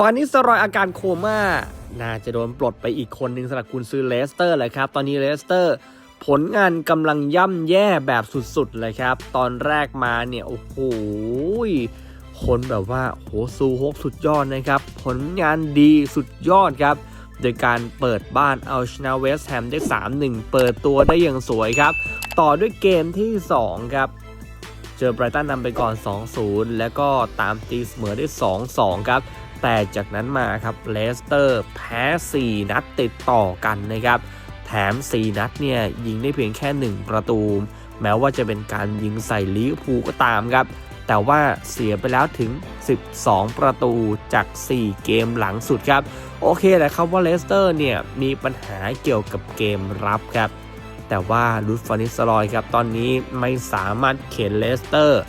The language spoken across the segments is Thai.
ฟานิสรอยอาการโคม่า น่าจะโดนปลดไปอีกคนหนึ่งสำหรับคุณซื้อเลสเตอร์เลยครับ ตอนนี้เลสเตอร์ ผลงานกำลังย่ำแย่แบบสุดๆ เลยครับ ตอนแรกมาเนี่ย โอ้โห คนแบบว่าโหซูฮกสุดยอดนะครับ ผลงานดีสุดยอดครับ โดยการเปิดบ้านเอาชนะเวสต์แฮมได้ 3-1 เปิดตัวได้อย่างสวยครับ ต่อด้วยเกมที่ 2 ครับเจอไบรตันนำไปก่อน 2-0 แล้วก็ตามตีเสมอได้ 2-2 ครับ แต่จากนั้นมาครับเลสเตอร์แพ้ 4 นัดติดต่อกันนะครับ แถม 4 นัดเนี่ยยิงได้เพียงแค่ 1 ประตู แม้ว่าจะเป็นการยิงใส่ลิเวอร์พูลก็ตามครับ แต่ว่าเสียไปแล้วถึง 12 ประตูจาก 4 เกมหลังสุดครับ โอเคแหละครับว่าเลสเตอร์เนี่ยมีปัญหาเกี่ยวกับเกมรับครับ แต่ว่าลูดฟานิสลอยครับตอนนี้ไม่สามารถเข็นเลสเตอร์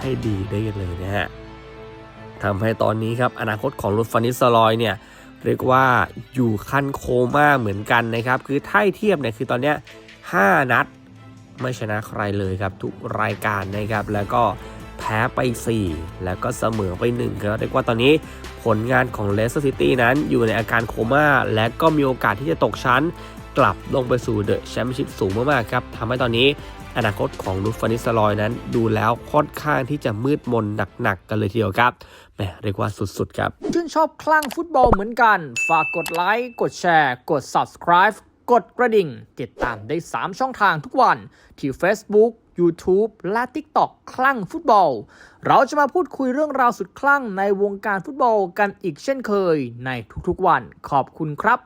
ให้ดีได้เลยนะฮะ ทำให้ตอนนี้ครับอนาคตของลูดฟานิสลอยเนี่ยเรียกว่าอยู่ขั้นโคม่าเหมือนกันนะครับคือถ้าเทียบเนี่ยคือตอนนี้5นัด ไม่ชนะใครเลยครับทุกรายการนะครับแล้วก็แพ้ไป 4 แล้วก็เสมอไป1ครับเรียกว่าตอนนี้ผลงานของเลสเตอร์ซิตี้นั้นอยู่ในอาการโคม่า และก็มีโอกาสที่จะตกชั้น กลับลงไปสู่เดอะแชมเปี้ยนชิพสูงมากๆครับทำให้ตอนนี้ อนาคตของลูฟานิสลอยนั้นดูแล้วค่อนข้างที่จะมืดมนหนักๆกันเลยทีเดียวครับแหมเรียกว่าสุดๆครับชื่นชอบคลั่งฟุตบอลเหมือนกัน ฝากกดไลค์กดแชร์ กด subscribe กดกระดิ่ง ติดตามได้ 3 ช่องทางทุกวัน ที่ Facebook YouTube และ TikTok คลั่งฟุตบอล เราจะมาพูดคุยเรื่องราวสุดคลั่งในวงการฟุตบอลกันอีกเช่นเคยในทุกๆวัน ขอบคุณครับ